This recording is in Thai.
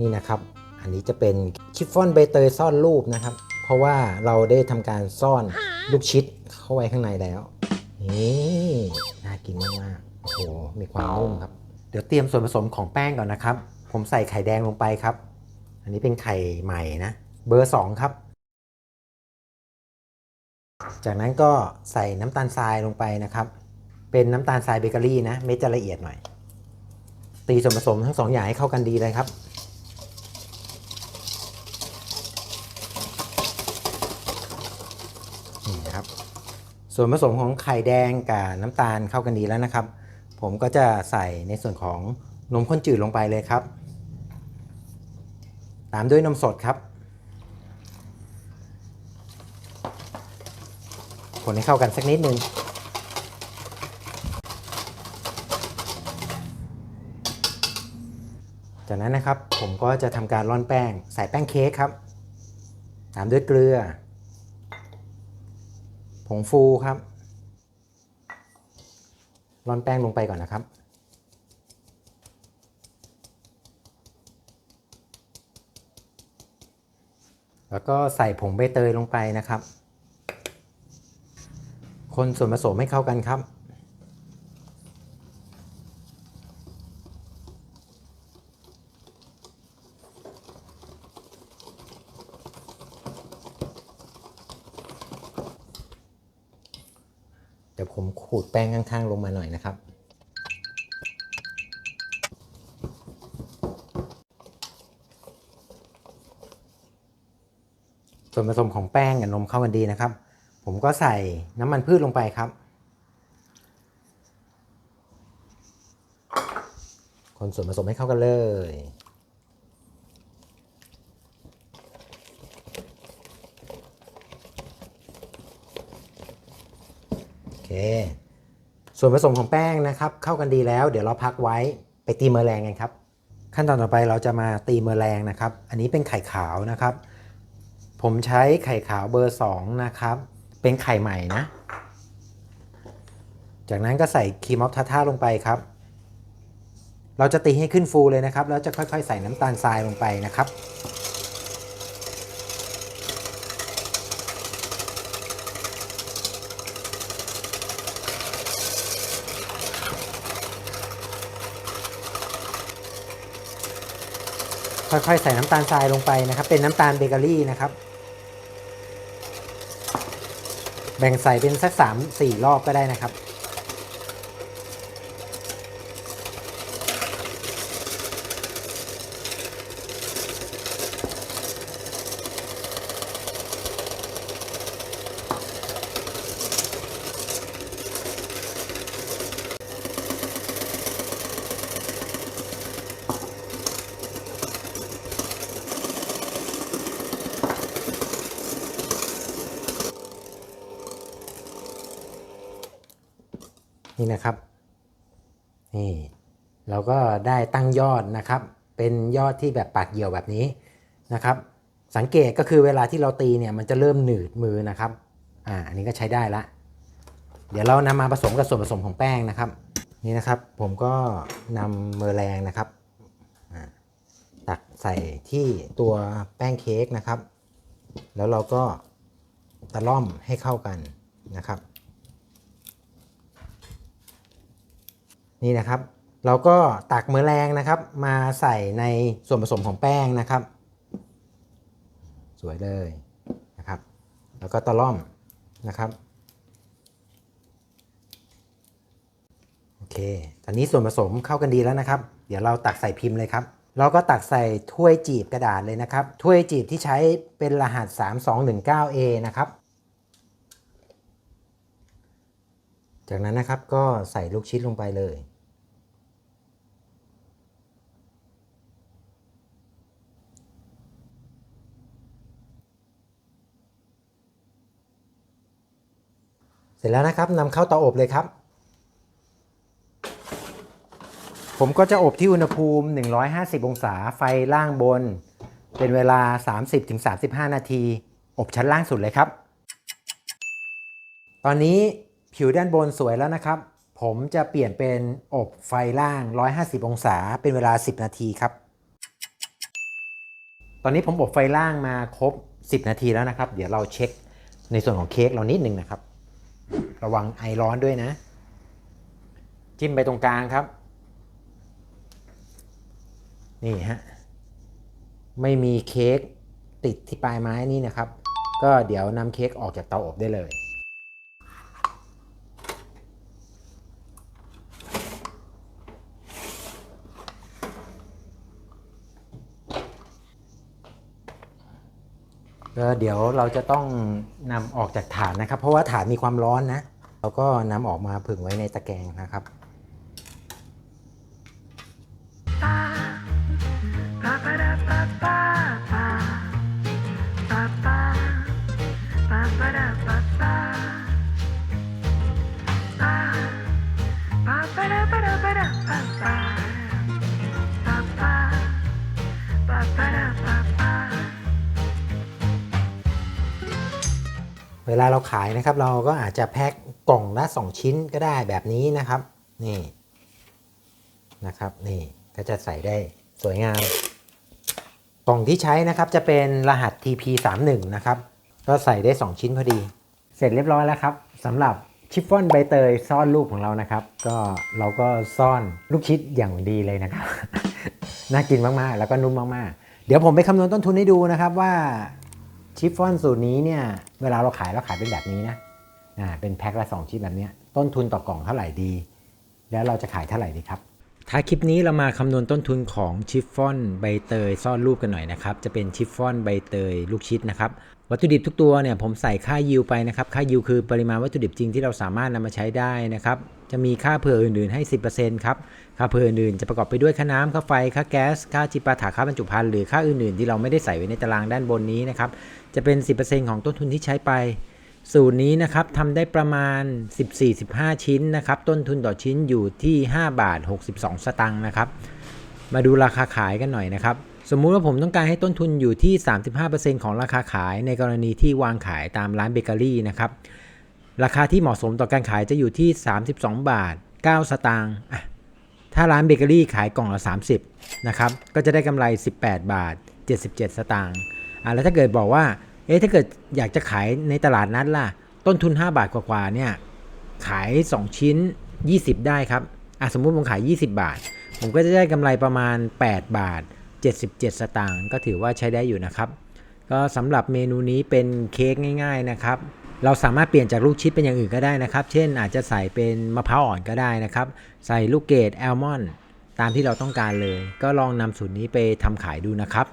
นี่นะครับ อันนี้จะเป็นชิฟฟ่อนใบเตยซ่อนรูปนะครับ เพราะว่าเราได้ทำการซ่อนลูกชิดเข้าไว้ข้างในแล้วนี่น่ากินมากๆโอ้โหมีความนุ่มครับ เดี๋ยวเตรียมส่วนผสมของแป้งก่อนนะครับ ผมใส่ไข่แดงลงไปครับ อันนี้เป็นไข่ใหม่นะ เบอร์ 2 ครับ จากนั้นก็ใส่น้ำตาลทรายลงไปนะครับ เป็นน้ำตาลทรายเบเกอรี่นะ เม็ดจะละเอียดหน่อย ตีส่วนผสมทั้งสองอย่างให้เข้ากันดีเลยครับ นี่นะครับ ส่วนผสมของไข่แดงกับน้ำตาลเข้ากันดีแล้วนะครับ ผมก็จะใส่ในส่วนของนมข้นจืดลงไปเลยครับ ตามด้วยนมสดครับ คนให้เข้ากันสักนิดนึงจากนั้นนะครับผมก็จะทำการร่อนแป้งใส่แป้งเค้กครับ ตามด้วยเกลือ ผงฟูครับร่อนแป้งลงไปก่อนนะครับ แล้วก็ใส่ผงใบเตยลงไปนะครับ คนส่วนผสมให้เข้ากันครับ ดี๋ยวผมขูดแป้งข้างๆ ลงมาหน่อยนะครับ ส่วนผสมของแป้งกับนมเข้ากันดีนะครับ ผมก็ใส่น้ำมันพืชลงไปครับ คนส่วนผสมให้เข้ากันเลย โอเค ส่วนผสมของแป้งนะครับ เข้ากันดีแล้ว เดี๋ยวเราพักไว้ไปตีเมอแรงกันครับ ขั้นตอนต่อไปเราจะมาตีเมอแรงนะครับ อันนี้เป็นไข่ขาวนะครับ ผมใช้ไข่ขาวเบอร์2นะครับ เป็นไข่ใหม่นะ จากนั้นก็ใส่ครีมออฟทาท่าลงไปครับ เราจะตีให้ขึ้นฟูเลยนะครับ แล้วจะค่อยๆ ใส่น้ำตาลทรายลงไปนะครับ ค่อยๆ ใส่น้ำตาลทรายลงไปนะครับ เป็นน้ำตาลเบเกอรี่นะครับ แบ่งใส่เป็นสักสามสี่รอบก็ได้นะครับ นี่นะครับนี่เราก็ได้ตั้งยอดนะครับ เป็นยอดที่แบบปากเหี่ยวแบบนี้นะครับ สังเกตก็คือเวลาที่เราตีเนี่ยมันจะเริ่มหนืดมือนะครับอ่าอันนี้ก็ใช้ได้ละ เดี๋ยวเรานำมาผสมกับส่วนผสมของแป้งนะครับ นี่นะครับผมก็นำเมอแรงนะครับอ่าตักใส่ที่ตัวแป้งเค้กนะครับ แล้วเราก็ตะล่อมให้เข้ากันนะครับ นี่นะครับเราก็ตักเมอแรงนะครับ มาใส่ในส่วนผสมของแป้งนะครับ สวยเลยนะครับ แล้วก็ตะล่อมนะครับโอเคตอนนี้ส่วนผสมเข้ากันดีแล้วนะครับ เดี๋ยวเราตักใส่พิมพ์เลยครับเราก็ตักใส่ถ้วยจีบกระดาษเลยนะครับ ถ้วยจีบที่ใช้เป็นรหัส 3219A นะครับ จากนั้นนะครับก็ใส่ลูกชิดลงไปเลย เสร็จแล้วนะครับนำเข้าเตาอบเลยครับ ผมก็จะอบที่อุณหภูมิ 150 องศาไฟล่างบน เป็นเวลา 30-35 นาที อบชั้นล่างสุดเลยครับ ตอนนี้ผิวด้านบนสวยแล้วนะครับ ผมจะเปลี่ยนเป็นอบไฟล่าง 150 องศา เป็นเวลา 10 นาทีครับ ตอนนี้ผมอบไฟล่างมาครบ 10 นาทีแล้วนะครับ เดี๋ยวเราเช็คในส่วนของเค้กเรานิดนึงนะครับ ระวังไอร้อนด้วยนะ จิ้มไปตรงกลางครับ นี่ฮะ ไม่มีเค้กติดที่ปลายไม้นี่นะครับ ก็เดี๋ยวนำเค้กออกจากเตาอบได้เลย ก็เดี๋ยวเราจะต้องนำออกจากฐานนะครับ เพราะว่าฐานมีความร้อนนะเราก็นำออกมาผึ่งไว้ในตะแกรงนะครับ เวลาเราขายนะครับ เราก็อาจจะแพ็คกล่องละ 2 ชิ้นก็ได้แบบนี้นะครับ นี่นะครับ นี่ก็จะใส่ได้สวยงาม กล่องที่ใช้นะครับจะเป็นรหัส TP31 นะครับ ก็ใส่ได้ 2 ชิ้นพอดี เสร็จเรียบร้อยแล้วครับสำหรับชิฟฟ่อนใบเตยซ่อนรูปของเรานะครับ ก็เราก็ซ่อนลูกชิดอย่างดีเลยนะครับ น่ากินมากๆ แล้วก็นุ่มมากๆ เดี๋ยวผมไปคำนวณต้นทุนให้ดูนะครับว่า ชิฟฟ่อนสูตรนี้เนี่ยเวลาเราขายเราขายเป็นแบบนี้นะอ่าเป็นแพ็คละ2ชิ้นแบบนี้ต้นทุนต่อกล่องเท่าไหร่ดี แล้วเราจะขายเท่าไหร่ดีครับ ท้ายคลิปนี้เรามาคำนวณต้นทุนของชิฟฟ่อนใบเตยซ่อนรูปกันหน่อยนะครับ จะเป็นชิฟฟ่อนใบเตยลูกชิดนะครับ วัตถุดิบทุกตัวเนี่ยผมใส่ค่ายิวไปนะครับ ค่ายิวคือปริมาณวัตถุดิบจริงที่เราสามารถนำมาใช้ได้นะครับ จะมีค่าเผื่ออื่นๆให้ 10%ครับ ค่าเผื่ออื่นๆจะประกอบไปด้วยค่าน้ำค่าไฟ ค่าแก๊ส ค่าจิปาถะค่าบรรจุภัณฑ์หรือค่าอื่นๆ ที่เราไม่ได้ใส่ไว้ในตารางด้านบนนี้นะครับ จะเป็น 10%ของต้นทุนที่ใช้ไป สูตรนี้นะครับทำได้ประมาณ 14-15 ชิ้นนะครับ ต้นทุนต่อชิ้นอยู่ที่ 5 บาท 62 สตังค์นะครับ มาดูราคาขายกันหน่อยนะครับ สมมุติว่าผมต้องการให้ต้นทุนอยู่ที่ 35%ของราคาขายในกรณีที่วางขายตามร้านเบเกอรี่นะครับ ราคาที่เหมาะสมต่อการขายจะอยู่ที่ 32 บาท 9 สตางค์ถ้าร้านเบเกอรี่ขายกล่องละ 30 นะครับ ก็จะได้กำไร 18 บาท 77 สตางค์อะแล้วถ้าเกิดบอกว่า เอ๊ะถ้าเกิดอยากจะขายในตลาดนัดล่ะ ต้นทุน 5 บาทกว่าๆเนี่ยขาย 2 ชิ้น 20 ได้ครับอะสมมุติผมขาย 20 บาท ผมก็จะได้กำไรประมาณ 8 บาท 77 สตางค์ก็ถือว่าใช้ได้อยู่นะครับ ก็สำหรับเมนูนี้เป็นเค้กง่าย ๆนะครับเราสามารถเปลี่ยนจากลูกชิดเป็นอย่างอื่นก็ได้นะครับ เช่นอาจจะใส่เป็นมะพร้าวอ่อนก็ได้นะครับ ใส่ลูกเกดแอลมอนด์ตามที่เราต้องการเลย ก็ลองนำสูตรนี้ไปทำขายดูนะครับ